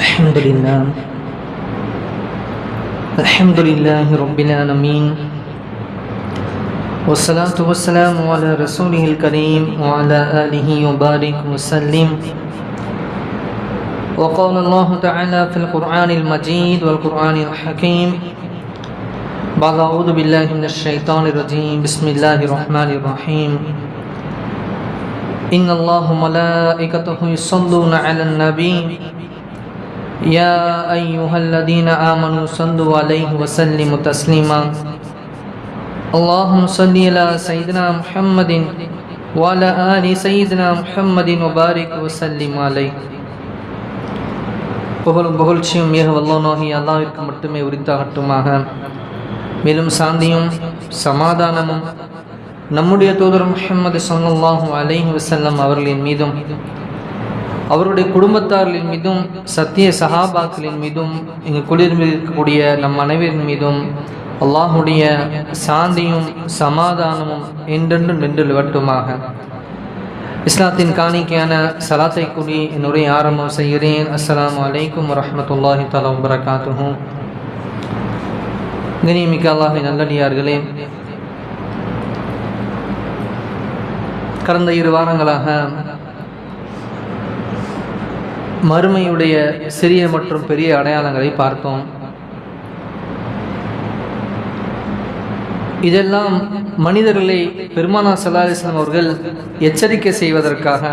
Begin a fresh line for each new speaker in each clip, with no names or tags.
الحمد لله. الحمد لله رب العالمين. والصلاة والسلام على رسوله الكريم وعلى آله وبارك وسلم. وقال الله تعالى في القرآن المجيد والقرآن الحكيم بعد أعوذ بالله من الشيطان الرجيم. بسم الله الرحمن الرحيم. إن الله ملائكته يصلون على النبي. يا أيها الذين آمنوا صلوا عليه وسلموا تسليما اللهم صل على سيدنا محمد وعلى آل سيدنا محمد وبارك وسلم عليه புகழும் புகழ்ச்சியும் மிக வல்லோனாகி அல்லாவிற்கு மட்டுமே உரித்தாகட்டுமாக மேலும் சாந்தியும் சமாதானமும் நம்முடைய தூதர் முஹம்மது ஸல்லல்லாஹு அலைஹி வஸல்லம் அவர்களின் மீதும் அவருடைய குடும்பத்தார்களின் மீதும் சத்திய சஹாபாக்களின் மீதும் இங்கு இருக்கக்கூடிய நம் அனைவரின் மீதும் அல்லாஹுடைய சாந்தியும் சமாதானமும் என்றென்றும் நின்று வட்டுமாக இஸ்லாத்தின் காணிக்கையான சலாத்தை கூடி என்னுடைய ஆரம்பம் செய்கிறேன். அஸ்லாம் அலைக்கும் வரமத்துல்லாஹி தலா வரகாத்துஹும் கனிமிக்க அல்லாஹி நல்லடியார்களே கடந்த இரு வாரங்களாக மறுமையுடைய சிறிய மற்றும் பெரிய அடையாளங்களை பார்த்தோம். இதெல்லாம் மனிதர்களை பெருமானா சல்லாஹிஸ்லாம் அவர்கள் எச்சரிக்கை செய்வதற்காக.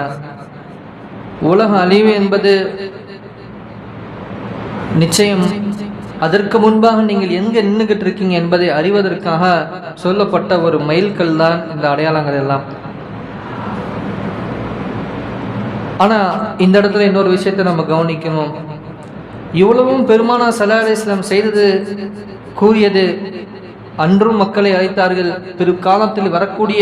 உலக அழிவு என்பது நிச்சயம் அதற்கு முன்பாக நீங்கள் எங்க நின்றுகிட்டு இருக்கீங்க என்பதை அறிவதற்காக சொல்லப்பட்ட ஒரு மைல்கல் தான் இந்த அடையாளங்கள் எல்லாம். ஆனால் இந்த இடத்துல இன்னொரு விஷயத்தை நம்ம கவனிக்கணும். இவ்வளவும் பெருமானா சல்லா அலிஸ்லாம் செய்தது கூறியது அன்றும் மக்களை அழைத்தார்கள். பிற்காலத்தில் வரக்கூடிய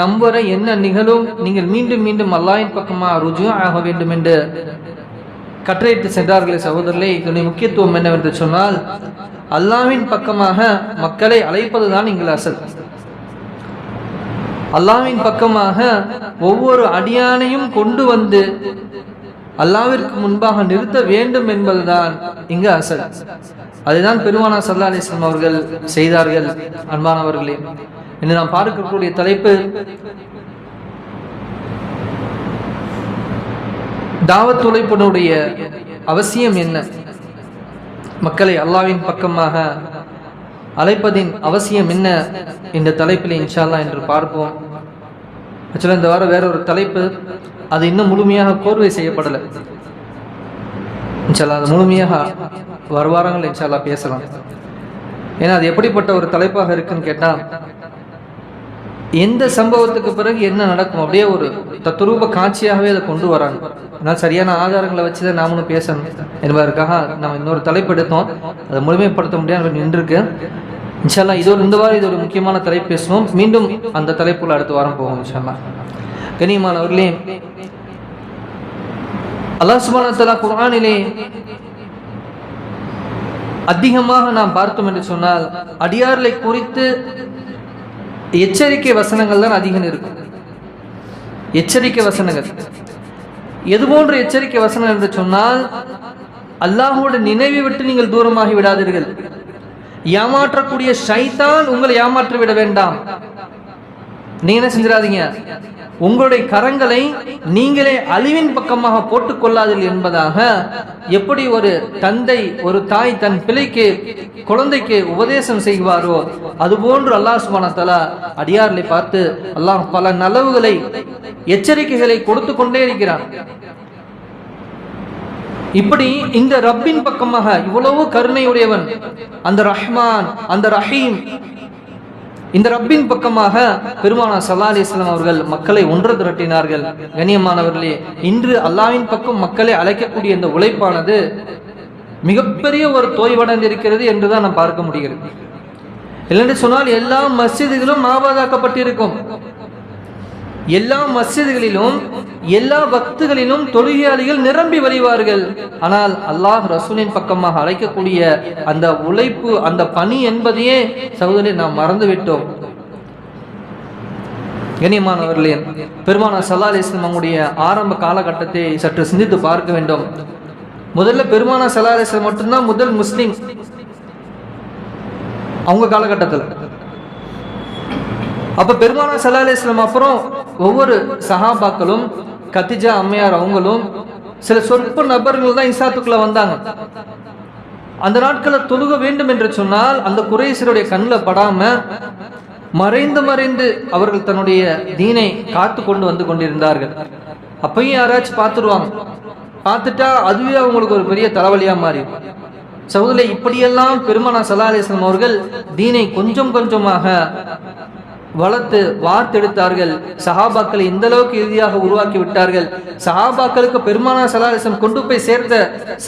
நம்பரை என்ன நிகழும் நீங்கள் மீண்டும் மீண்டும் அல்லாயின் பக்கமா ருஜு ஆக வேண்டும் என்று கட்டளையிட்டு சென்றார்களே சகோதரர்களே இதனுடைய முக்கியத்துவம் என்னவென்று சொன்னால் அல்லாவின் பக்கமாக மக்களை அழைப்பதுதான் எங்கள் அசல். அல்லாவின் பக்கமாக ஒவ்வொரு அடியானையும் கொண்டு வந்து அல்லாவிற்கு முன்பாக நிறுத்த வேண்டும் என்பதுதான் இங்கு அசல். அதுதான் பெருமானா சல்லா அலிஸ்லாம் அவர்கள் செய்தார்கள் அன்பானவர்களே. இன்று நாம் பார்க்கக்கூடிய தலைப்பு தாவத் உழைப்பினுடைய அவசியம் என்ன? மக்களை அல்லாவின் பக்கமாக அழைப்பதின் அவசியம் என்ன இந்த தலைப்பில் இன்ஷால்லா என்று பார்ப்போம். ஆக்சுவலாக இந்த வாரம் வேற ஒரு தலைப்பு அது இன்னும் முழுமையாக கோர்வை செய்யப்படலை. இன்ஷால்லா அது முழுமையாக வர வாரங்கள் இன்ஷால்லா பேசலாம். ஏன்னா அது எப்படிப்பட்ட ஒரு தலைப்பாக இருக்குன்னு கேட்டால் எந்த சம்பவத்துக்கு பிறகு என்ன நடக்கும்? அப்படியே ஒரு தத்துரூப காட்சியாகவே அதை கொண்டு வராங்க. ஆனால் சரியான ஆதாரங்களை வச்சு தான் நாமளும் பேசணும். என்பதற்காக நம்ம இன்னொரு தலைப்பு எடுத்தோம். அதை முழுமைப்படுத்த முடியாது நின்றுருக்கு. இன்ஷால்லா இது ஒரு இந்த வாரம் இது ஒரு முக்கியமான தலைப்பு பேசுவோம். மீண்டும் அந்த தலைப்புல அடுத்த வாரம் போவோம் இன்ஷால்லா. கனியமானவர்களே அல்லாஹ் சுபானத்தலா குரானிலே அதிகமாக நாம் பார்த்தோம் என்று சொன்னால் அடியார்களை குறித்து எச்சரிக்கை வசனங்கள் தான் அதிகம் இருக்கும் எச்சரிக்கை வசனங்கள். எது போன்ற எச்சரிக்கை வசனம் என்று சொன்னால் அல்லாஹோட நினைவை விட்டு நீங்கள் தூரமாகி விடாதீர்கள். ஏமாற்றக்கூடிய ஷைத்தான் உங்களை ஏமாற்றி விட வேண்டாம். நீங்க என்ன செஞ்சிடாதீங்க? உங்களுடைய கரங்களை நீங்களே அழிவின் பக்கமாக போட்டுக் கொள்ளாதீர்கள் என்பதாக எப்படி ஒரு தந்தை ஒரு தாய் தன் பிள்ளைக்கு குழந்தைக்கு உபதேசம் செய்வாரோ அதுபோன்று அல்லாஹ் சுபானத்தலா அடியார்களை பார்த்து அல்லாஹ் பல நலவுகளை எச்சரிக்கைகளை கொடுத்து கொண்டே இருக்கிறான். இப்படி இந்த ரப்பின் பக்கமாக இவ்வளவு கருணையுடையவன் அந்த ரஹ்மான் அந்த ரஹீம் இந்த ரப்பின் பக்கமாக பெருமானா சல்லா அலிஸ்லாம் அவர்கள் மக்களை ஒன்று திரட்டினார்கள். கண்ணியமானவர்களே இன்று அல்லாவின் பக்கம் மக்களை அழைக்கக்கூடிய இந்த உழைப்பானது மிகப்பெரிய ஒரு தோய்வடைந்திருக்கிறது என்றுதான் நாம் பார்க்க முடிகிறது. இல்லைன்னு சொன்னால் எல்லா மசிதிகளும் மாபாதாக்கப்பட்டிருக்கும். எல்லா மஸ்ஜிதுகளிலும் எல்லா பக்துகளிலும் தொழுகையாளிகள் நிரம்பி வழிவார்கள். ஆனால் அல்லாஹ் ரசூலின் பக்கமாக அழைக்கக்கூடிய அந்த உழைப்பு அந்த பணி என்பதையே சகோதரி நாம் மறந்துவிட்டோம். கண்ணியமானவர்களே பெருமானா சல்லா அலிஸ்லாம் அவங்களுடைய ஆரம்ப காலகட்டத்தை சற்று சிந்தித்து பார்க்க வேண்டும். முதல்ல பெருமானா சலாஹ் மட்டும்தான் முதல் முஸ்லீம். அவங்க காலகட்டத்தில். அப்ப பெருமான சல்லா அலிஸ்லாம் அப்புறம் ஒவ்வொரு சஹாபாக்களும் கத்திஜா அம்மையார் அவங்களும் சில சொற்ப நபர்கள் தான் இசாத்துக்குள்ள வந்தாங்க. அந்த நாட்களை தொழுக வேண்டும் என்று சொன்னால் அந்த குறைசருடைய கண்ணில் படாம மறைந்து மறைந்து அவர்கள் தன்னுடைய தீனை காத்து கொண்டு வந்து கொண்டிருந்தார்கள். அப்பயும் யாராச்சும் பார்த்துருவாங்க. பார்த்துட்டா அதுவே அவங்களுக்கு ஒரு பெரிய தலைவலியா மாறி. சவுதில இப்படியெல்லாம் பெருமானா சல்லா அலிஸ்லாம் அவர்கள் தீனை கொஞ்சம் கொஞ்சமாக வளர்த்து வார்த்தெடுத்தார்கள். சஹாபாக்களை இந்த அளவுக்கு இறுதியாக உருவாக்கி விட்டார்கள். சஹாபாக்களுக்கு பெருமானா சலாலிசம் கொண்டு போய் சேர்த்த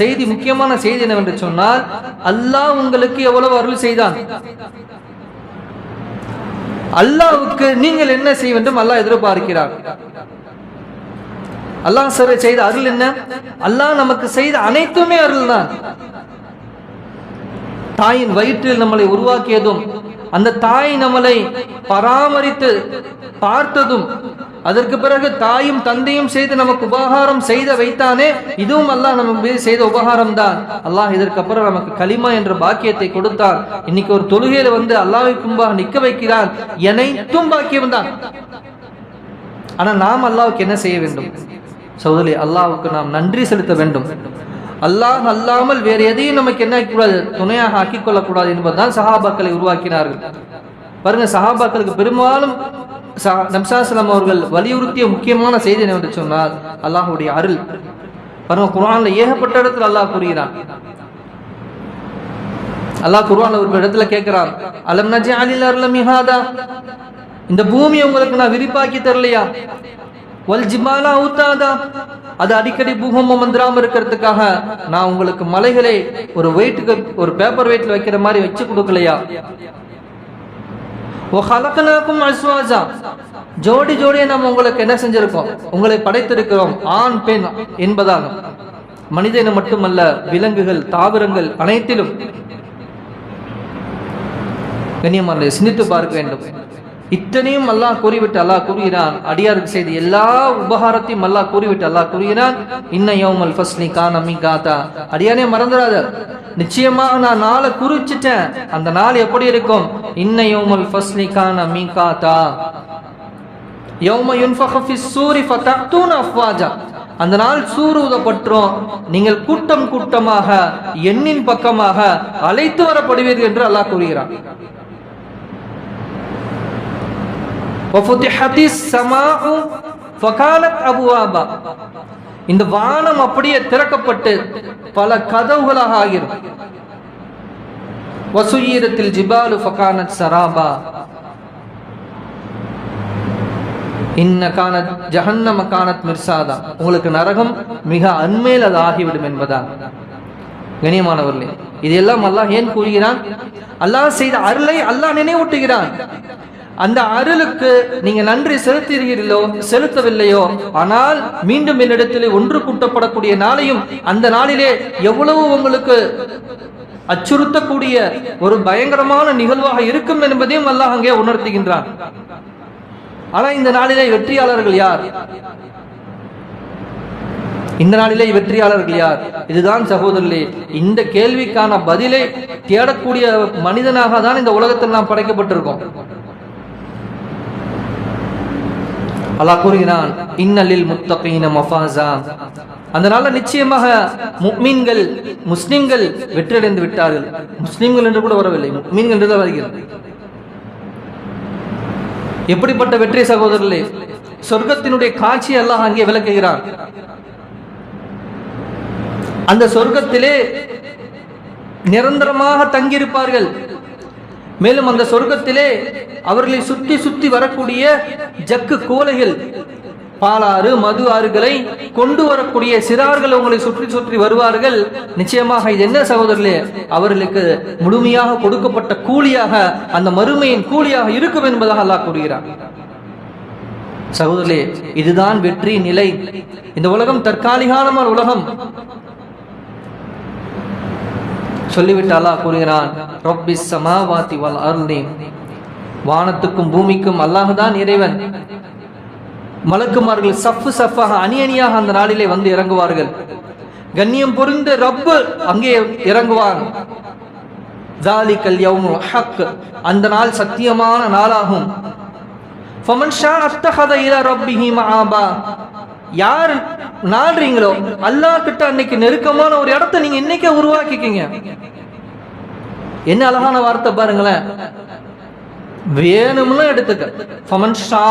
செய்தி முக்கியமான செய்தி என்னவென்று சொன்னால் அல்லாஹ் உங்களுக்கு எவ்வளவு அருள் செய்தான்? அல்லாவுக்கு நீங்கள் என்ன செய்ய வேண்டும் அல்லாஹ் எதிர்பார்க்கிறார். அல்லாஹ் சார் செய்த அருள் என்ன? அல்லாஹ் நமக்கு செய்த அனைத்துமே அருள் தான் தாயின் வயிற்றில் நம்மளை உருவாக்கியதும் அந்த தாய் நம்மளை பராமரித்து பார்த்ததும் அதற்கு பிறகு தாயும் தந்தையும் செய்து நமக்கு உபகாரம் செய்த வைத்தானே இதுவும் அல்லாஹ் நம்ம செய்த உபகாரம் தான் அல்லாஹ் இதற்கு அப்புறம் நமக்கு களிமா என்ற பாக்கியத்தை கொடுத்தான். இன்னைக்கு ஒரு தொழுகையில வந்து அல்லாஹை கும்பாக நிக்க வைக்கிறான். எனைத்தும் பாக்கியம் தான் ஆனா நாம் அல்லாவுக்கு என்ன செய்ய வேண்டும்? சௌதரி அல்லாவுக்கு நாம் நன்றி செலுத்த வேண்டும். அல்லாஹ் அல்லாமல் வேறு எதையும் நமக்கு என்ன கூடாது துணையாக ஆக்கிக் கொள்ளக்கூடாது என்பதுதான் சஹாபாக்களை உருவாக்கினார்கள். பாருங்க சஹாபாக்களுக்கு பெரும்பாலும் நம்சாசலம் அவர்கள் வலியுறுத்திய முக்கியமான செய்தி என்னவென்று சொன்னால் அல்லாஹுடைய அருள். பாருங்க குரான்ல ஏகப்பட்ட இடத்துல அல்லாஹ் கூறுகிறான். அல்லாஹ் குர்ஆன்ல ஒரு இடத்துல கேட்கிறான். அலம் நஜி அலில் அருள இந்த பூமி உங்களுக்கு நான் விரிப்பாக்கி தரலையா? வல்ஜிமாலா ஊத்தாதா? அது அடிக்கடி பூகம்பம் வந்துடாம இருக்கிறதுக்காக நான் உங்களுக்கு மலைகளை ஒரு வெயிட்டுக்கு ஒரு பேப்பர் வெயிட்ல வைக்கிற மாதிரி வச்சு கொடுக்கலையா? அஸ்வாஜா. ஜோடி ஜோடியை நம்ம உங்களுக்கு என்ன செஞ்சிருக்கோம்? உங்களை படைத்திருக்கிறோம் ஆண் பெண் என்பதால். மனிதனை மட்டுமல்ல விலங்குகள் தாவரங்கள் அனைத்திலும். கண்ணியமான சிந்தித்து பார்க்க வேண்டும். இத்தனையும் அல்லாஹ் கூறிவிட்டு அல்லாஹ் கூறுகிறான். அடியாருக்கு செய்து எல்லா உபகாரத்தையும் அல்லாஹ் கூறிவிட்டு அல்லாஹ் கூறுகிறான். இன்ன யோமல் ஃபஸ்லி கான் அம்மி காத்தா அடியானே மறந்துடாத. நிச்சயமாக நான் நாளை குறிச்சிட்டேன். அந்த நாள் எப்படி இருக்கும்? இன்ன யோமல் ஃபஸ்லி கான் அம்மி காத்தா யோம யுன்ஃபக சூரி ஃபதக்தூன அஃப்வாஜா. அந்த நாள் சூறு ஊதப்பட்டுரும். நீங்கள் கூட்டம் கூட்டமாக எண்ணின் பக்கமாக அழைத்து வரப்படுவீர்கள் என்று அல்லாஹ் கூறுகிறான். இந்த வானம் அப்படியே திறக்கப்பட்டு பல கதவுகளாக ஆகிறது. வசுயீரத்தில் ஜிபாலு ஃபகானத் சராபா. இன்ன கானத் ஜஹன்னம கானத் மிர்சாதா. உங்களுக்கு நரகம் மிக அண்மையில் அது ஆகிவிடும் என்பதா கணியமானவர்களே இதெல்லாம் அல்லாஹ் ஏன் கூறுகிறான்? அல்லாஹ் செய்த அருளை அல்லாஹ் நினைவூட்டுகிறான். அந்த அருளுக்கு நீங்க நன்றி செலுத்துகிறீர்களோ செலுத்தவில்லையோ ஆனால் மீண்டும் என்னிடத்தில் ஒன்று கூட்டப்படக்கூடிய நாளையும் அந்த நாளிலே எவ்வளவு உங்களுக்கு அச்சுறுத்தக்கூடிய ஒரு பயங்கரமான நிகழ்வாக இருக்கும் என்பதையும் அல்லாஹ் அங்கே உணர்த்துகின்றான். ஆனா இந்த நாளிலே வெற்றியாளர்கள் யார்? இந்த நாளிலே வெற்றியாளர்கள் யார்? இதுதான் சகோதரர்களே இந்த கேள்விக்கான பதிலை தேடக்கூடிய மனிதனாக தான் இந்த உலகத்தில் நாம் படைக்கப்பட்டிருக்கோம். அல்லாஹ் கூறுகிறான் இன்னலில் முத்தகையின மஃபாசா அதனால நிச்சயமாக முக்மீன்கள் முஸ்லிம்கள் வெற்றியடைந்து விட்டார்கள். முஸ்லிம்கள் என்று கூட வரவில்லை முக்மீன்கள் என்று வருகிறது. எப்படிப்பட்ட வெற்றி சகோதரர்களே சொர்க்கத்தினுடைய காட்சி அல்லாஹ் அங்கே விளக்குகிறான். அந்த சொர்க்கத்திலே நிரந்தரமாக தங்கியிருப்பார்கள். மேலும் அந்த சொர்க்கத்திலே அவர்களை சுத்தி சுத்தி வரக்கூடிய ஜக்கு கோலைகள் பாலாறு மது ஆறுகளை கொண்டு வரக்கூடிய சிறார்கள் உங்களை சுற்றி சுற்றி வருவார்கள். நிச்சயமாக இது என்ன சகோதரர்களே? அவர்களுக்கு முழுமையாக கொடுக்கப்பட்ட கூலியாக அந்த மறுமையின் கூலியாக இருக்கும் என்பதாக அல்லாஹ் கூறுகிறார் சகோதரர்களே இதுதான் வெற்றி நிலை. இந்த உலகம் தற்காலிகமான உலகம். சொல்லிவிட்டு அல்லாஹ் கூறுகிறான் ரொப்பி சமாவாத்தி வல் அருளி. வானத்துக்கும் பூமிக்கும் அல்லாஹ் தான் இறைவன். மலக்குமார்கள் சஃப்பு சஃபாக அணி அணியாக அந்த நாளிலே வந்து இறங்குவார்கள். கண்ணியம் பொருந்த ரப்பு அங்கே இறங்குவாங்க ஜாலிக்கல் யௌமுல் ஹக் அந்த நாள் சத்தியமான நாளாகும். ஃபமன் ஷா அத்தஹத இலா ரப்பிஹி மஆபா யார் நாடுறீங்களோ அல்லாஹ் கிட்ட அன்னைக்கு நெருக்கமான ஒரு இடத்தை நீங்க இன்னைக்கே உருவாக்கிக்கீங்க. என்ன அழகான வார்த்தை பாருங்களேன். வேணும்னு எடுத்துக்க. ஃபமன் ஷா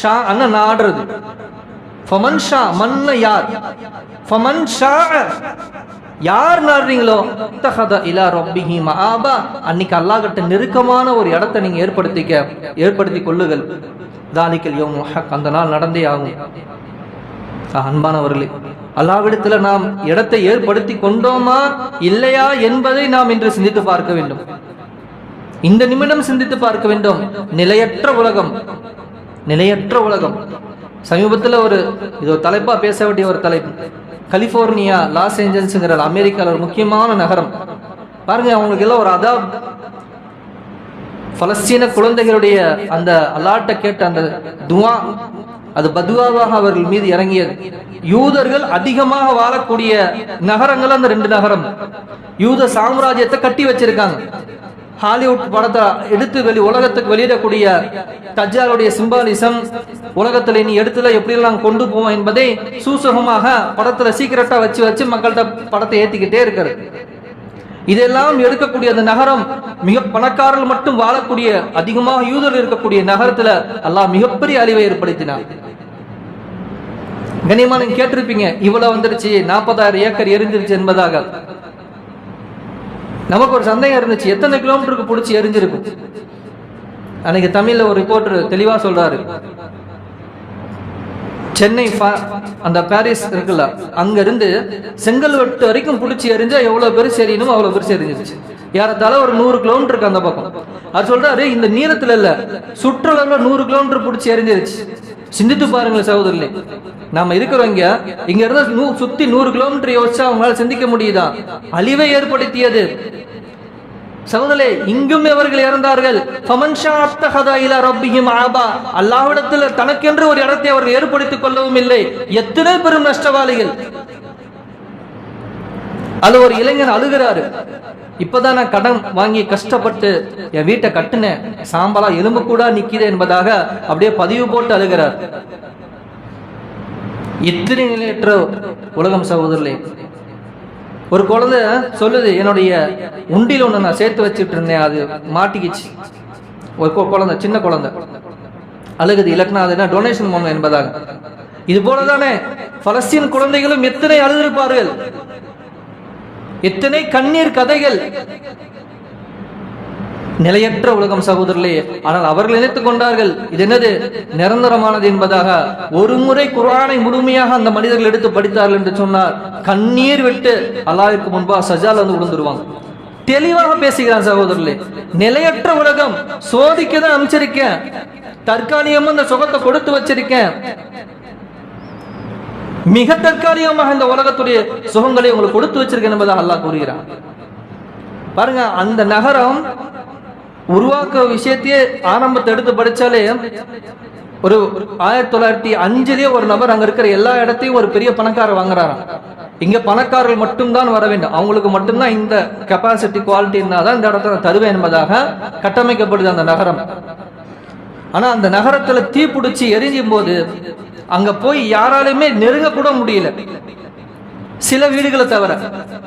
ஷா அண்ணன் நாடுறது. ஃபமன் ஷா மன்ன யார்? ஃபமன் ஷா யார் நாடுறீங்களோ? தஹத இலா ரப்பிஹி மஆபா அன்னைக்கு அல்லாஹ் கிட்ட நெருக்கமான ஒரு இடத்தை நீங்க ஏற்படுத்திக்க ஏற்படுத்தி கொள்ளுங்கள். தாலிக்கல் யௌம் அந்த நாள் நடந்தே ஆகும். அன்பானவர்களே அல்லாவிடத்துல நாம் இடத்தை ஏற்படுத்தி கொண்டோமா இல்லையா என்பதை நாம் இன்று சிந்தித்து பார்க்க வேண்டும். இந்த நிமிடம் சிந்தித்து பார்க்க வேண்டும். நிலையற்ற உலகம். நிலையற்ற உலகம். சமீபத்தில் ஒரு இது ஒரு தலைப்பா பேச வேண்டிய ஒரு தலைப்பு. கலிபோர்னியா லாஸ் ஏஞ்சல்ஸ்ங்கிற அமெரிக்காவில் ஒரு முக்கியமான நகரம். பாருங்க அவங்களுக்கு எல்லாம் ஒரு அதா பலஸ்தீன குழந்தைகளுடைய அந்த அலாட்டை கேட்ட அந்த துவா. அது பதுவாவாக அவர்கள் மீது இறங்கியது. யூதர்கள் அதிகமாக வாழக்கூடிய நகரங்கள் அந்த ரெண்டு நகரம். யூத சாம்ராஜ்யத்தை கட்டி வச்சிருக்காங்க. ஹாலிவுட் படத்தை எடுத்து வெளி உலகத்துக்கு வெளியிடக்கூடிய தஜ்ஜாலுடைய சிம்பாலிசம் உலகத்துல இனி எடுத்துல எப்படி எல்லாம் கொண்டு போவோம் என்பதை சூசகமாக படத்துல சீக்கிரட்டா வச்சு வச்சு மக்கள்கிட்ட படத்தை ஏத்திக்கிட்டே இருக்கிறது. இதெல்லாம் எடுக்கக்கூடிய அந்த நகரம் மிக பணக்காரர்கள் மட்டும் வாழக்கூடிய அதிகமாக யூதர் இருக்கக்கூடிய நகரத்துல அல்லாஹ் மிகப்பெரிய அழிவை ஏற்படுத்தினார் கண்ணியமா நீங்க கேட்டிருப்பீங்க இவ்வளவு வந்துருச்சு நாற்பதாயிரம் ஏக்கர் எரிஞ்சிருச்சு என்பதாக. நமக்கு ஒரு சந்தேகம் இருந்துச்சு எத்தனை கிலோமீட்டருக்கு பிடிச்சி எரிஞ்சிருக்கும் அன்னைக்கு தமிழ்ல ஒரு ரிப்போர்ட்டர் தெளிவா சொல்றாரு. சென்னை பா- அந்த பாரிஸ் இருக்குல்ல அங்க இருந்து செங்கல்வட்டு வரைக்கும் பிடிச்சி எரிஞ்சா எவ்வளவு பெருசு எரியணும் அவ்வளவு பெருசு எரிஞ்சிருச்சு. ஏறத்தாழ ஒரு நூறு கிலோமீட்டர் இருக்கு அந்த பக்கம். அது சொல்றாரு இந்த நீளத்துல இல்ல சுற்றளவுல நூறு கிலோமீட்டர் பிடிச்சி எரிஞ்சிருச்சு. சிந்தித்து பாருங்களேன் சகோதரர்களே. நாம இருக்கிறவங்க இங்க. இருந்து சுத்தி நூறு கிலோமீட்டர் யோசிச்சா அவங்களால சிந்திக்க முடியுதா? அழிவை ஏற்படுத்தியது. சகோதரே இங்கும் இவர்கள் இறந்தார்கள். ஃபமன் தனக்கென்று ஒரு இடத்தை அவர்கள் ஏற்படுத்திக் கொள்ளவும் இல்லை. எத்தனை பெரும் நஷ்டவாளிகள். அது ஒரு இளைஞன் அழுகிறாரு. இப்பதான் நான் கடன் வாங்கி கஷ்டப்பட்டு என் வீட்டை கட்டுனேன். சாம்பலா எலும்பு கூட நிக்கிறேன் என்பதாக அப்படியே பதிவு போட்டு அழுகிறார். இத்தனை நிலையற்ற உலகம் சகோதரர்களே ஒரு குழந்தை சொல்லுது என்னுடைய உண்டியில் ஒன்று நான் சேர்த்து வச்சுட்டு இருந்தேன் அது மாட்டிக்கிச்சு. ஒரு குழந்தை சின்ன குழந்தை. அழுகுது இலக்கணம் அது என்ன? டொனேஷன் பண்ணணும் என்பதாக. இது போலதானே பலஸ்தீன் குழந்தைகளும் எத்தனை அழுதிருப்பார்கள்? எத்தனை கண்ணீர் கதைகள். நிலையற்ற உலகம் சகோதரர்களே ஆனால் அவர்கள் நினைத்துக் கொண்டார்கள் இது என்னது? நிரந்தரமானது என்பதாக. ஒரு முறை குரானை முழுமையாக அந்த மனிதர்கள் எடுத்து படித்தார்கள் என்று சொன்னார். கண்ணீர் விட்டு அல்லாவிற்கு முன்பா சஜால் வந்து விழுந்துருவாங்க தெளிவாக பேசுகிறான் சகோதரர்களே நிலையற்ற உலகம் சோதிக்க தான் அனுப்பிச்சிருக்கேன். தற்காலிகமா இந்த சுகத்தை கொடுத்து வச்சிருக்கேன். மிக தற்காலிகமாக இந்த உலகத்துடைய சுகங்களை உங்களுக்கு கொடுத்து வச்சிருக்கேன் என்பதை அல்லாஹ் கூறுகிறான். பாருங்க அந்த நகரம் உருவாக்க விஷயத்தையே ஆரம்பத்தை எடுத்து படிச்சாலே ஒரு ஆயிரத்தி தொள்ளாயிரத்தி அஞ்சுலயே ஒரு நபர் அங்க இருக்கிற எல்லா இடத்தையும் ஒரு பெரிய பணக்காரர் வாங்குறாராம். இங்க பணக்காரர்கள் மட்டும்தான் வர வேண்டும். அவங்களுக்கு மட்டும்தான் இந்த கெப்பாசிட்டி குவாலிட்டி இருந்தாதான் இந்த இடத்த நான் தருவேன் என்பதாக கட்டமைக்கப்படுது அந்த நகரம். ஆனா அந்த நகரத்துல தீ பிடிச்சி எரிஞ்சும் போது அங்க போய் யாராலையுமே நெருங்க கூட முடியல. சில வீடுகளை தவிர.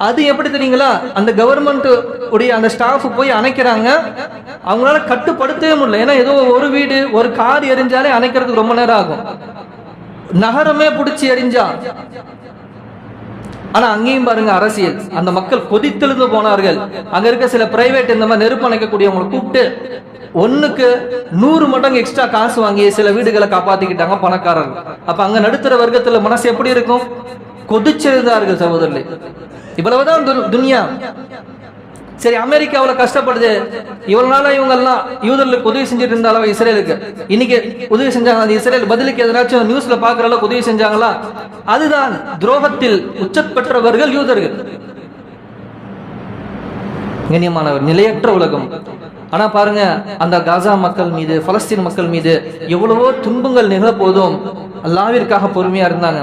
அது எப்படி தெரியுங்களா? அந்த கவர்மெண்ட் உடைய அந்த ஸ்டாஃப் போய் அணைக்கிறாங்க. அவங்களால கட்டுப்படுத்தவே முடியல. ஏன்னா ஏதோ ஒரு வீடு ஒரு கார் எரிஞ்சாலே அணைக்கிறதுக்கு ரொம்ப நேரம் ஆகும். நகரமே பிடிச்சி எரிஞ்சா? ஆனா அங்கேயும் பாருங்க அரசியல். அந்த மக்கள் கொதித்தெழுந்து போனார்கள். அங்க இருக்க சில பிரைவேட் இந்த மாதிரி நெருப்பு அணைக்கக்கூடியவங்களை கூப்பிட்டு ஒன்னுக்கு நூறு மடங்கு எக்ஸ்ட்ரா காசு வாங்கி சில வீடுகளை காப்பாத்திக்கிட்டாங்க பணக்காரர்கள். அப்ப அங்க நடுத்தர வர்க்கத்துல மனசு எப்படி இருக்கும்? கொதிச்சிருந்தார்கள் சகோதரர்களே. இவ்வளவுதான் துனியா. சரி அமெரிக்கா அவ்வளவு கஷ்டப்படுது? இவ்வளவு நாளா இவங்க எல்லாம் யூதர்களுக்கு உதவி செஞ்சுட்டு இருந்தாலும் இஸ்ரேலுக்கு. இன்னைக்கு உதவி செஞ்சாங்க. அந்த இஸ்ரேல் பதிலுக்கு எதனாச்சும் நியூஸ்ல பாக்குற அளவுக்கு உதவி செஞ்சாங்களா? அதுதான் துரோகத்தில் உச்சப்பெற்றவர்கள் யூதர்கள். கண்ணியமானவர் நிலையற்ற உலகம். ஆனா பாருங்க அந்த காசா மக்கள் மீது பலஸ்தீன் மக்கள் மீது எவ்வளவோ துன்பங்கள் நிகழ போதும். அல்லாவிற்காக பொறுமையா இருந்தாங்க.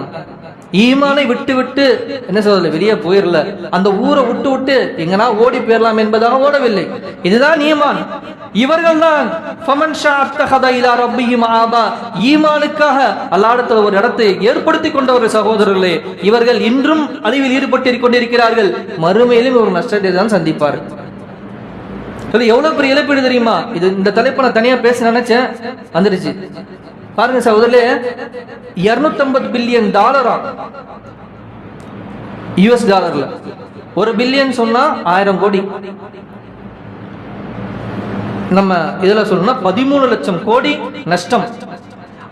ஈமானை விட்டு விட்டு என்ன சொல்றது வெளியே போயிடல அந்த ஊரை விட்டு விட்டு எங்கனா ஓடி போயிடலாம் என்பதாக ஓடவில்லை. இதுதான் ஈமான். இவர்கள் தான் ஈமானுக்காக அல்லாடத்தில் ஒரு இடத்தை ஏற்படுத்தி கொண்ட சகோதரர்களே இவர்கள் இன்றும் அழிவில் ஈடுபட்டு கொண்டிருக்கிறார்கள். மறுமையிலும் ஒரு நஷ்டத்தை தான் சந்திப்பார்கள் சொல்லி எவ்வளவு பெரிய இழப்பீடு தெரியுமா? இது இந்த தலைப்பை நான் தனியா பேச நினைச்சேன். வந்துருச்சு பாருங்க சகோதரே இருநூத்தி பில்லியன் டாலரா? யூஎஸ் டாலர்ல. ஒரு பில்லியன் சொன்னா ஆயிரம் கோடி. நம்ம இதுல சொல்லணும்னா பதிமூணு லட்சம் கோடி நஷ்டம்.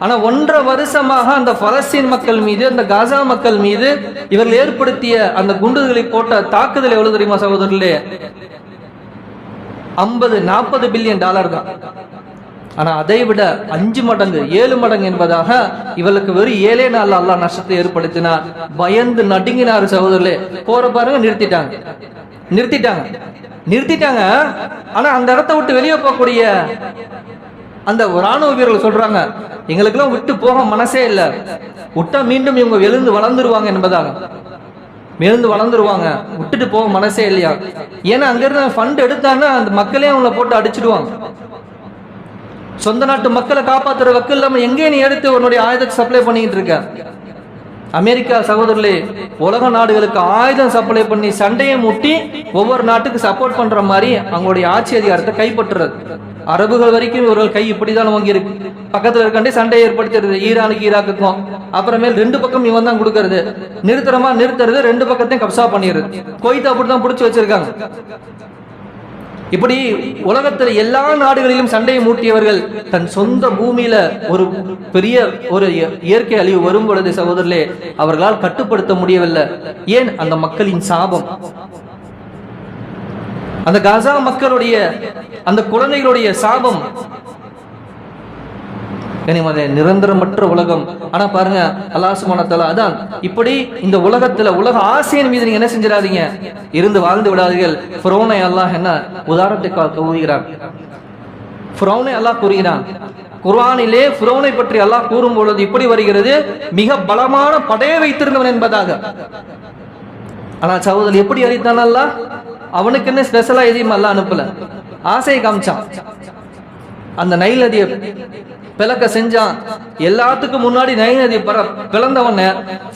ஆனா ஒன்றரை வருஷமாக அந்த பலஸ்தீன் மக்கள் மீது அந்த காசா மக்கள் மீது இவர்கள் ஏற்படுத்திய அந்த குண்டுகளை போட்ட தாக்குதல் எவ்வளவு தெரியுமா சகோதரர்களே? ஐம்பது நாற்பது பில்லியன் டாலர் தான். ஆனா அதை விட அஞ்சு மடங்கு ஏழு மடங்கு என்பதாக இவளுக்கு வெறும் ஏழே நாள் அல்லா நஷ்டத்தை ஏற்படுத்தினா பயந்து நடுங்கினார் சகோதரர்களே. போற பாருங்க நிறுத்திட்டாங்க. நிறுத்திட்டாங்க. நிறுத்திட்டாங்க. ஆனா அந்த இடத்த விட்டு வெளியே போகக்கூடிய அந்த ராணுவ வீரர்கள் சொல்றாங்க எங்களுக்கெல்லாம் விட்டு போக மனசே இல்லை. விட்டா மீண்டும் இவங்க எழுந்து வளர்ந்துருவாங்க என்பதாக. எழுந்து வளர்ந்துருவாங்க. விட்டுட்டு போக மனசே இல்லையா? ஏன்னா அங்கிருந்து ஃபண்ட் எடுத்தாங்கன்னா அந்த மக்களே அவங்கள போட்டு அடிச்சிடுவாங்க. சொந்த நாட்டு மக்களை காப்பாத்துற வக்கு இல்லாம எங்கே நீ எடுத்து உன்னுடைய ஆயுதத்தை சப்ளை பண்ணிக்கிட்டு இருக்க? அமெரிக்கா சகோதரர்களே உலக நாடுகளுக்கு ஆயுதம் சப்ளை பண்ணி சண்டையை முட்டி ஒவ்வொரு நாட்டுக்கு சப்போர்ட் பண்ற மாதிரி அவங்களுடைய ஆட்சி அதிகாரத்தை கைப்பற்றுறது. அரபுகள் வரைக்கும் இவர்கள் கை இப்படிதான் வாங்கி இருக்கு. பக்கத்துல இருக்கண்டே சண்டையை ஏற்படுத்துறது ஈரானுக்கு ஈராக்குக்கும். அப்புறமேல் ரெண்டு பக்கம் இவன் தான் கொடுக்கறது. நிறுத்துறமா நிறுத்துறது ரெண்டு பக்கத்தையும் கப்சா பண்ணிடுறது. கொய்த்து அப்படிதான் பிடிச்சி வச்சிருக்காங்க. இப்படி உலகத்தில் எல்லா நாடுகளிலும் சண்டையை மூட்டியவர்கள் தன் சொந்த பூமியில ஒரு பெரிய ஒரு இயற்கை அழிவு வரும் பொழுது சகோதரர்களே அவர்களால் கட்டுப்படுத்த முடியவில்லை. ஏன்? அந்த மக்களின் சாபம். அந்த காசா மக்களுடைய அந்த குழந்தைகளுடைய சாபம். கனிமதே நிரந்தரமற்ற உலகம். ஆனா பாருங்க அல்லாசுமானத்தால அதான். இப்படி இந்த உலகத்துல உலக ஆசையின் மீது நீங்க என்ன செஞ்சிடாதீங்க. இருந்து வாழ்ந்து விடாதீர்கள். புரோனை அல்லாஹ் என்ன உதாரணத்துக்காக கூறுகிறான். புரோனை அல்லாஹ் கூறுகிறான். குர்ஆனிலே புரோனை பற்றி அல்லாஹ் கூறும் பொழுது இப்படி வருகிறது மிக பலமான படையை வைத்திருந்தவன் என்பதாக. ஆனா சகோதரி எப்படி அறித்தான் அல்லாஹ்? அவனுக்கு என்ன ஸ்பெஷலா எதையும் அல்ல அனுப்பல. ஆசையை காமிச்சான். அந்த நைல் நதியை பிளக்க செஞ்சான். எல்லாத்துக்கும் முன்னாடி நயநதி நதி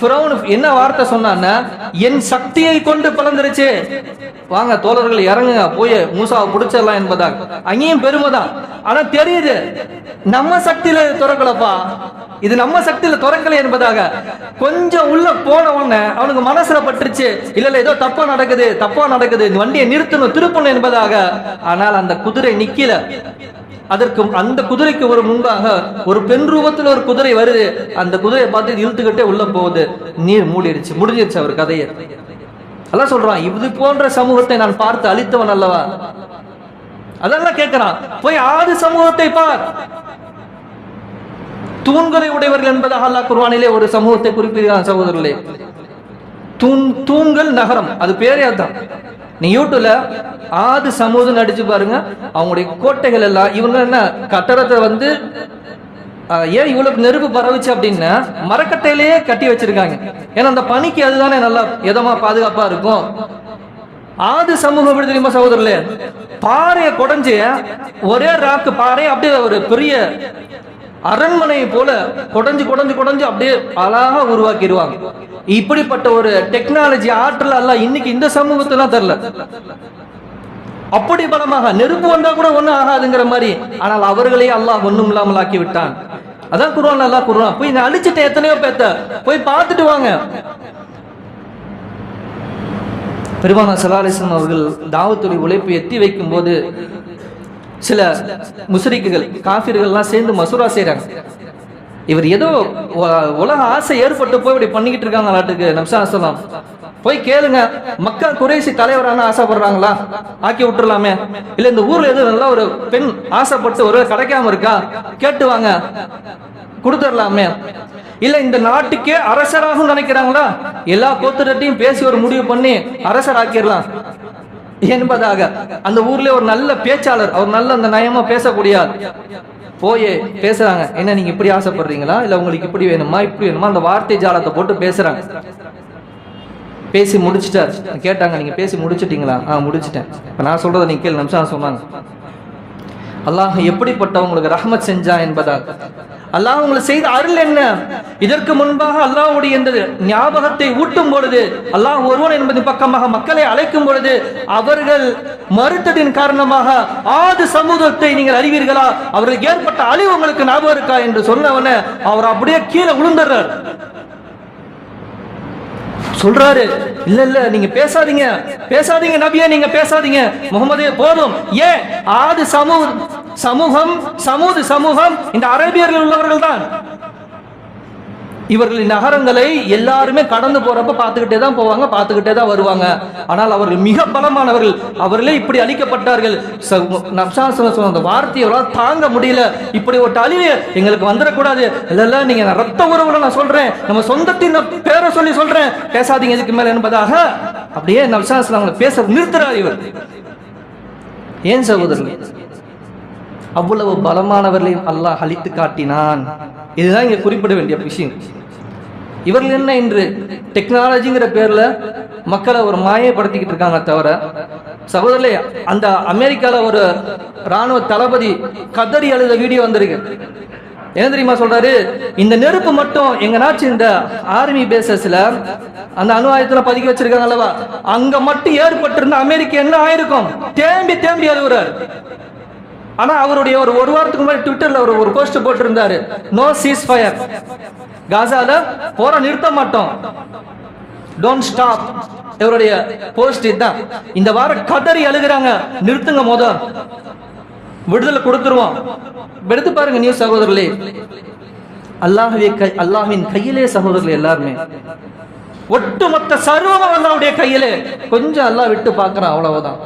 பிரவுன் என்ன வார்த்தை சொன்னான் என் சக்தியை கொண்டு பிளந்துருச்சு. வாங்க தோழர்கள் இறங்குங்க போய் மூசாவை பிடிச்சிடலாம் என்பதாக அங்கேயும் பெருமைதான். ஆனா தெரியுது நம்ம சக்தியில துறக்கலப்பா. இது நம்ம சக்தியில துறக்கல என்பதாக. கொஞ்சம் உள்ள போன உடனே அவனுக்கு மனசுல பட்டுருச்சு. இல்ல இல்ல ஏதோ தப்பா நடக்குது தப்பா நடக்குது. வண்டியை நிறுத்தணும் திருப்பணும் என்பதாக. ஆனால் அந்த குதிரை நிக்கல. அதற்கு அந்த குதிரைக்கு ஒரு முன்பாக ஒரு பெண் ரூபத்தில் ஒரு குதிரை வருது. அந்த குதிரையை பார்த்து இழுத்துக்கிட்டே உள்ள போகுது. நீர் மூடிடுச்சு. முடிஞ்சிருச்சு அவர் கதையை. அதான் சொல்றான் இது போன்ற சமூகத்தை நான் பார்த்து அழித்தவன் அல்லவா? அதெல்லாம் கேட்கிறான் போய் ஆறு சமூகத்தை பார். தூண்களை உடையவர்கள் என்பதாக அல்லாஹ் குர்வானிலே ஒரு சமூகத்தை குறிப்பிடுகிறான் சகோதரர்களே. தூண் தூண்கள் நகரம். அது பேரே அதுதான். நீ யூடியூப்ல ஆது சமூகம் நடிச்சு பாருங்க. அவங்களுடைய கோட்டைகள் எல்லாம் இவங்க என்ன கட்டடத்தை வந்து ஏன் இவ்வளவு நெருப்பு பரவுச்சு அப்படின்னா மரக்கட்டையிலேயே கட்டி வச்சிருக்காங்க. ஏன்னா அந்த பனிக்கு அதுதானே நல்லா இதமா பாதுகாப்பா இருக்கும். ஆது சமூகம் எப்படி தெரியுமா சகோதரர்களே? பாறையை குடஞ்சு ஒரே ராக்கு பாறை அப்படியே ஒரு பெரிய அரண்மனையை போல குடஞ்சு குடஞ்சு குடஞ்சு அப்படியே அழகா உருவாக்கிடுவாங்க. இப்படிப்பட்ட ஒரு டெக்னாலஜி ஆற்றல் அல்ல இன்னைக்கு இந்த சமூகத்துல தெரியல. அப்படி பலமாக நெருப்பு வந்தா கூட ஒண்ணும் ஆகாதுங்கிற மாதிரி. ஆனால் அவர்களே அல்லாஹ் ஒன்றும் இல்லாமல் ஆக்கி விட்டான். அதான் குருவான் நல்லா குருவான் போய் நான் அழிச்சிட்டேன் எத்தனையோ பேத்த போய் பார்த்துட்டு வாங்க. பெருமானா சலாலிசன் அவர்கள் தாவத்துடைய உழைப்பு எத்தி வைக்கும் போது சில முஸ்ரிக்குகள் காஃபிர்கள்லாம் சேர்ந்து மசூரா செய்கிறாங்க இவர் ஏதோ உலக ஆசை ஏற்பட்டு போய் இப்படி பண்ணிக்கிட்டு இருக்காங்க நாட்டுக்கு நம்சா சொல்லலாம் போய் கேளுங்க மக்கள் குறைசி தலைவரான ஆசைப்படுறாங்களா? ஆக்கி விட்டுறலாமே. இல்ல இந்த ஊர்ல எதுவும் நல்லா ஒரு பெண் ஆசைப்பட்டு ஒரு கிடைக்காம இருக்கா? கேட்டு வாங்க. கொடுத்துடலாமே இல்ல இந்த நாட்டுக்கே அரசராகவும் நினைக்கிறாங்களா? எல்லா கோத்திரத்தையும் பேசி ஒரு முடிவு பண்ணி அரசர் ஆக்கிடலாம் என்பதாக அந்த ஊர்ல ஒரு நல்ல பேச்சாளர் அவர் நல்ல அந்த நயமா பேசக்கூடிய போய் பேசுறாங்க. என்ன நீங்க இப்படி ஆசைப்படுறீங்களா? இல்ல உங்களுக்கு இப்படி வேணுமா? இப்படி வேணுமா? அந்த வார்த்தை ஜாலத்தை போட்டு பேசுறாங்க. பேசி முடிச்சிட்டார். கேட்டாங்க நீங்க பேசி முடிச்சிட்டீங்களா? ஆ முடிச்சிட்டேன். இப்ப நான் சொல்றதை நீங்க கேள்வி நிமிஷம் சொன்னாங்க. அல்லாஹ் எப்படிப்பட்டவங்களுக்கு ரஹமத் செஞ்சா என்பதா அல்லாஹ் உங்களுக்கு செய்த அருள் என்ன? இதற்கு முன்பாக அல்லாஹுடைய இந்த ஞாபகத்தை ஊட்டும் பொழுது அல்லாஹ் ஒருவன் என்பது பக்கமாக மக்களை அழைக்கும் பொழுது அவர்கள் மறுத்ததின் காரணமாக ஆது சமூகத்தை நீங்கள் அறிவீர்களா? அவர்களுக்கு ஏற்பட்ட அழிவு உங்களுக்கு ஞாபகம் இருக்கா? என்று சொன்னவன அவர் அப்படியே கீழே விழுந்துடுறார் சொல்றாரு. இல்ல இல்ல நீங்க பேசாதீங்க. பேசாதீங்க நபியே நீங்க பேசாதீங்க. முகமதே போதும். ஏன் ஆது சமூக சமூகம் சமூது சமூகம் இந்த அரேபியர்கள் உள்ளவர்கள் தான் இவர்களின் நகரங்களை எல்லாருமே கடந்து போறப்ப பார்த்துக்கிட்டே தான் போவாங்க பார்த்துக்கிட்டே தான் வருவாங்க. ஆனால் அவர்கள் மிக பலமானவர்கள். அவர்களே இப்படி அழிக்கப்பட்டார்கள். ச- அந்த வார்த்தையை அவரால் தாங்க முடியல. இப்படி ஒரு அழிவு எங்களுக்கு வந்துடக்கூடாது. இல்லைல்ல நீங்கள் நீங்க ரத்த உறவுல நான் சொல்றேன். நம்ம சொந்தத்தின் பேரை சொல்லி சொல்றேன். பேசாதீங்க இதுக்கு மேல என்பதாக அப்படியே நப்சாசனம் அவங்களை பேச நிறுத்துறாரு இவர். ஏன் சகோதரர்கள்? அவ்வளவு பலமானவர்களையும் அல்லாஹ் அழித்து காட்டினான். இதுதான் இங்க குறிப்பிட வேண்டிய விஷயம். இவர்கள் என்ன இன்று டெக்னாலஜிங்கிற பேர்ல மக்களை ஒரு மாயப்படுத்திக்கிட்டு இருக்காங்க தவிர சகோதரே அந்த அமெரிக்காவில் ஒரு ராணுவ தளபதி கதறி அழுத வீடியோ வந்திருக்கு. என்ன தெரியுமா சொல்றாரு? இந்த நெருப்பு மட்டும் எங்கனாச்சும் இந்த ஆர்மி பேசஸ்ல அந்த அணு ஆயுதத்துல பதுக்கி வச்சிருக்காங்க அல்லவா? அங்க மட்டும் ஏற்பட்டிருந்த அமெரிக்கா என்ன ஆயிருக்கும்? தேம்பி தேம்பி அழுகுறாரு ஆனா அவருடைய ஒரு ஒரு வாரத்துக்கு முன்னாடி ட்விட்டர்ல ஒரு ஒரு போஸ்ட் போட்டிருந்தாரு. நோ சீஸ் ஃபயர் காசால போற நிறுத்த மாட்டோம். டோன்ட் ஸ்டாப் இவருடைய போஸ்ட் இதுதான். இந்த வாரம் கதறி அழுகுறாங்க. நிறுத்துங்க முத. விடுதலை கொடுத்துருவோம். எடுத்து பாருங்க நியூஸ் சகோதரர்களே. அல்லாஹுவே கை அல்லாஹ்வின் கையிலே சகோதரர்கள் எல்லாருமே. ஒட்டுமொத்த சர்வம் அல்லாவுடைய கையிலே. கொஞ்சம் அல்லாஹ் விட்டு பார்க்கறான் அவ்வளவுதான்.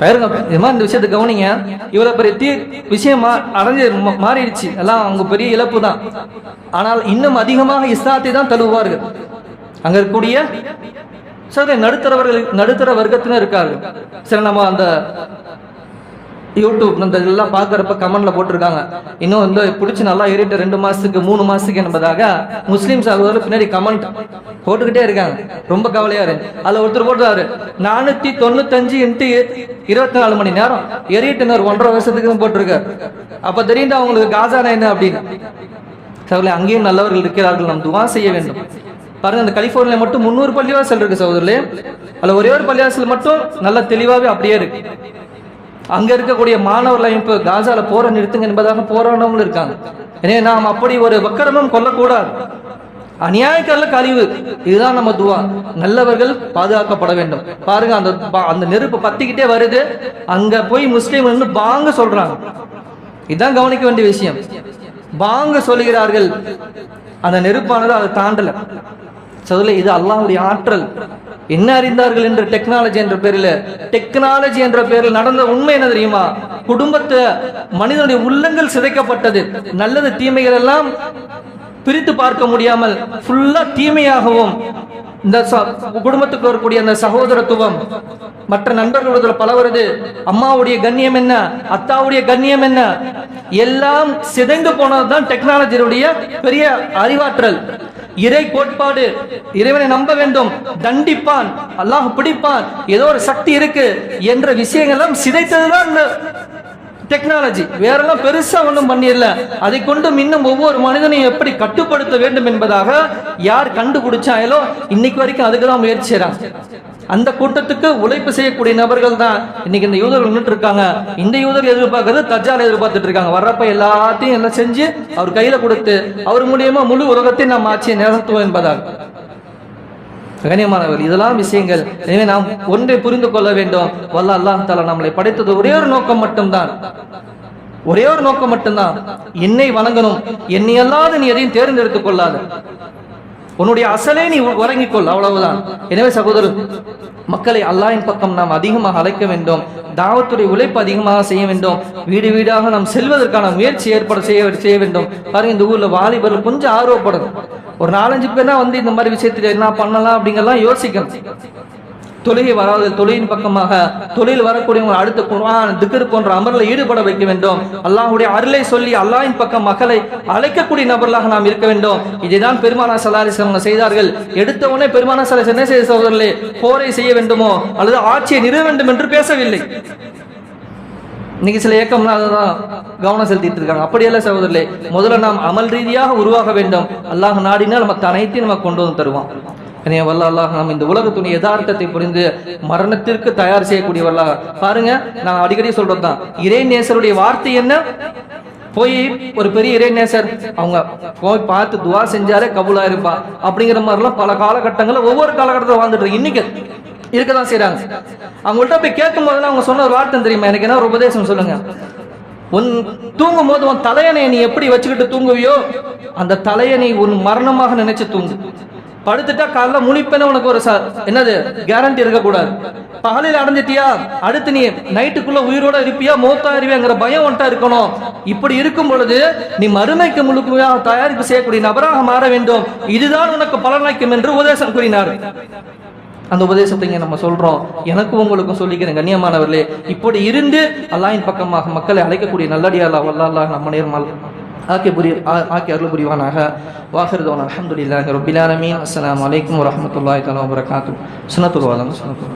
பாருங்க இந்த விஷயத்தை கவனிங்க. இவ்வளவு பெரிய தீ விஷயம் மா- அடைஞ்சு மா- மாறிடுச்சு. எல்லாம் அவங்க பெரிய இழப்பு தான் ஆனால் இன்னும் அதிகமாக இஸ்லாத்தை தான் தழுவுவார்கள். அங்க இருக்கக்கூடிய சில நடுத்தரவர்கள் நடுத்தர வர்க்கத்தினர் இருக்கார்கள் சில நம்ம அந்த யூடியூப் இந்த இதெல்லாம் பார்க்குறப்ப கமெண்ட்ல போட்டிருக்காங்க. இன்னும் வந்து பிடிச்சி நல்லா ஏறிட்டு ரெண்டு மாசத்துக்கு மூணு மாசத்துக்கு என்பதாக முஸ்லீம் சகோதரர் பின்னாடி கமெண்ட் போட்டுக்கிட்டே இருக்காங்க. ரொம்ப கவலையா இருக்கு. அதுல ஒருத்தர் போட்டுறாரு நானூத்தி தொண்ணூத்தஞ்சு இன்ட்டு இருபத்தி நாலு மணி நேரம் எரிட்டுனர் ஒன்றரை வருஷத்துக்கு போட்டிருக்காரு. அப்ப தெரியுது அவங்களுக்கு காசானா என்ன அப்படின்னு? சகோதரி அங்கேயும் நல்லவர்கள் இருக்கிறார்கள். நாம் துவா செய்ய வேண்டும். பாருங்க அந்த கலிபோர்னியா மட்டும் முந்நூறு பள்ளிவாசல் இருக்கு சகோதரர்களே. அதுல ஒரே ஒரு பள்ளிவாசல் மட்டும் நல்ல தெளிவாவே அப்படியே இருக்கு. அங்க இருக்கக்கூடிய மாணவர்கள் இப்போ காசால போற நிறுத்துங்க என்பதாக போராடவங்களும் இருக்காங்க. எனவே நாம் அப்படி ஒரு வக்கரமும் கொல்லக்கூடாது. அநியாயக்கல்ல கழிவு. இதுதான் நம்ம துவா. நல்லவர்கள் பாதுகாக்கப்பட வேண்டும். பாருங்க அந்த அந்த நெருப்பு பத்திக்கிட்டே வருது. அங்க போய் முஸ்லீம் வந்து பாங்க சொல்றாங்க. இதுதான் கவனிக்க வேண்டிய விஷயம். பாங்க சொல்லுகிறார்கள். அந்த நெருப்பானது அதை தாண்டல. சதுல இது அல்லாவுடைய ஆற்றல். என்ன அறிந்தார்கள் என்று டெக்னாலஜி என்ற பேரில்? டெக்னாலஜி என்ற பேரில் நடந்த உண்மை என்ன தெரியுமா? குடும்பத்தை மனிதனுடைய உள்ளங்கள் சிதைக்கப்பட்டது. நல்லது தீமைகள் எல்லாம் பிரித்து பார்க்க முடியாமல் ஃபுல்லா தீமையாகவும் இந்த ச- குடும்பத்துக்கு வரக்கூடிய அந்த சகோதரத்துவம் மற்ற நண்பர்களோட பலவரது அம்மாவுடைய கண்ணியம் என்ன? அத்தாவுடைய கண்ணியம் என்ன? எல்லாம் சிதைந்து போனதுதான் டெக்னாலஜியுடைய பெரிய அறிவாற்றல். இறை கோட்பாடு. இறைவனை நம்ப வேண்டும். தண்டிப்பான். அல்லாஹ் பிடிப்பான். ஏதோ ஒரு சக்தி இருக்கு என்ற விஷயங்கள் எல்லாம் சிதைத்ததுதான் இந்த டெக்னாலஜி வேறெல்லாம் பெருசா ஒன்றும் பண்ணிடல. அதை கொண்டு இன்னும் ஒவ்வொரு மனிதனையும் எப்படி கட்டுப்படுத்த வேண்டும் என்பதாக யார் கண்டுபிடிச்சாங்களோ இன்னைக்கு வரைக்கும் அதுக்கு தான் முயற்சி செய்றாங்க. அந்த கூட்டத்துக்கு உழைப்பு செய்யக்கூடிய நபர்கள் தான் இன்னைக்கு இந்த யூதர்கள் நின்று இருக்காங்க இந்த யூதர் எதிர்பார்க்கறது தஜ்ஜால் எதிர்பார்த்துட்டு இருக்காங்க. வர்றப்ப எல்லாத்தையும் எல்லாம் செஞ்சு அவர் கையில கொடுத்து அவர் மூலியமா முழு உலகத்தை நாம் ஆட்சியை நிகழ்த்துவோம் என்பதாக. கண்ணியமானவர் இதெல்லாம் விஷயங்கள். எனவே நாம் ஒன்றை புரிந்து கொள்ள வேண்டும். வல்ல அல்லாஹ் தாலா நம்மளை படைத்தது ஒரே ஒரு நோக்கம் மட்டும்தான். ஒரே ஒரு நோக்கம் மட்டும்தான். என்னை வணங்கணும். என்னை அல்லாத நீ எதையும் தேர்ந்தெடுத்துக் கொள்ளாத. உன்னுடைய அசலே நீ உறங்கிக்கொள் அவ்வளவுதான். எனவே சகோதரர் மக்களை அல்லாயின் பக்கம் நாம் அதிகமாக அழைக்க வேண்டும். தாவத்துடைய உழைப்பு அதிகமாக செய்ய வேண்டும். வீடு வீடாக நாம் செல்வதற்கான முயற்சி ஏற்பட செய்ய செய்ய வேண்டும். பாருங்க இந்த ஊர்ல வாலிபர்கள் கொஞ்சம் ஆர்வப்படணும். ஒரு நாலஞ்சு பேர் தான் வந்து இந்த மாதிரி விஷயத்துல என்ன பண்ணலாம் அப்படிங்கலாம் யோசிக்கணும். தொழுகை வராத தொழிலின் பக்கமாக தொழில் வரக்கூடியவங்க அடுத்த குரான் திக்ர் போன்ற அமரில் ஈடுபட வைக்க வேண்டும். அல்லாஹுடைய அருளை சொல்லி அல்லாஹின் பக்கம் மக்களை அழைக்கக்கூடிய நபர்களாக நாம் இருக்க வேண்டும். இதைதான் பெருமானா சலாரிஸ் அவங்க செய்தார்கள். எடுத்த உடனே பெருமானா சலாரிஸ் என்ன செய்த சோதரர்களே போரை செய்ய வேண்டுமோ அல்லது ஆட்சியை நிறுவ வேண்டும் என்று பேசவில்லை. இன்னைக்கு சில இயக்கம்லாம் அதுதான் கவனம் செலுத்திட்டு இருக்காங்க. அப்படியல்ல சகோதரர்களே முதல்ல நாம் அமல் ரீதியாக உருவாக வேண்டும். அல்லாஹ் நாடினால் நம்ம அனைத்தையும் நம்ம கொண்டு வந்து தருவான். என்னைய வல்ல அல்லாஹ் நாம் இந்த உலகத்துடைய யதார்த்தத்தை புரிந்து மரணத்திற்கு தயார் செய்யக்கூடியவர்களா பாருங்க நான் அடிக்கடி சொல்றது தான் இறை நேசருடைய வார்த்தை என்ன? போய் ஒரு பெரிய இறைநேசர் அவங்க போய் பார்த்து துவா செஞ்சாலே கபூலா இருப்பா. அப்படிங்கிற மாதிரிலாம் பல காலகட்டங்கள்ல ஒவ்வொரு காலகட்டத்தில் வாழ்ந்துட்டு இருக்கு. இன்னைக்கு இருக்கதான் செய்யறாங்க அவங்கள்ட்ட போய் கேட்கும் போதெல்லாம் அவங்க சொன்ன ஒரு வார்த்தை தெரியுமா? எனக்கு என்ன ஒரு உபதேசம் சொல்லுங்க. உன் தூங்கும் போது உன் தலையணை நீ எப்படி வச்சுக்கிட்டு தூங்குவியோ அந்த தலையணை உன் மரணமாக நினைச்சு தூங்கு. படுத்துட்டா காலைல முழிப்பேன்னு உனக்கு ஒரு சார் என்னது கேரண்டி இருக்கக்கூடாது. பகலில் அடைஞ்சிட்டியா? அடுத்து நீ நைட்டுக்குள்ள உயிரோட இருப்பியா? மூத்தா அறிவியாங்கிற பயம் ஒன்ட்டா இருக்கணும். இப்படி இருக்கும் பொழுது நீ மறுமைக்கு முழுமையாக தயாரிப்பு செய்யக்கூடிய நபராக மாற வேண்டும். இதுதான் உனக்கு பலனளிக்கும் என்று உபதேசம் கூறினார். அந்த உபதேசத்தை நம்ம சொல்றோம். எனக்கும் உங்களுக்கும் சொல்லிக்கிறேன் கண்ணியமானவர்களே. இப்படி இருந்து அல்லாயின் பக்கமாக மக்களை அழைக்கக்கூடிய நல்லடியாலா வல்லாலா நம்ம நேர்மால் ஆக்கி புரி ஆக்கி அருள் புரிவானாக. வாஹிருதோன் அல்ஹம்துலில்லாஹி ரபிலாலமீன் அஸ்லாம் வலைக்கம் அலைக்கும் தலா வரகாத்து வபரகாத்துஹு சுன்னத்துல் வாலம் சுன்னத்துல்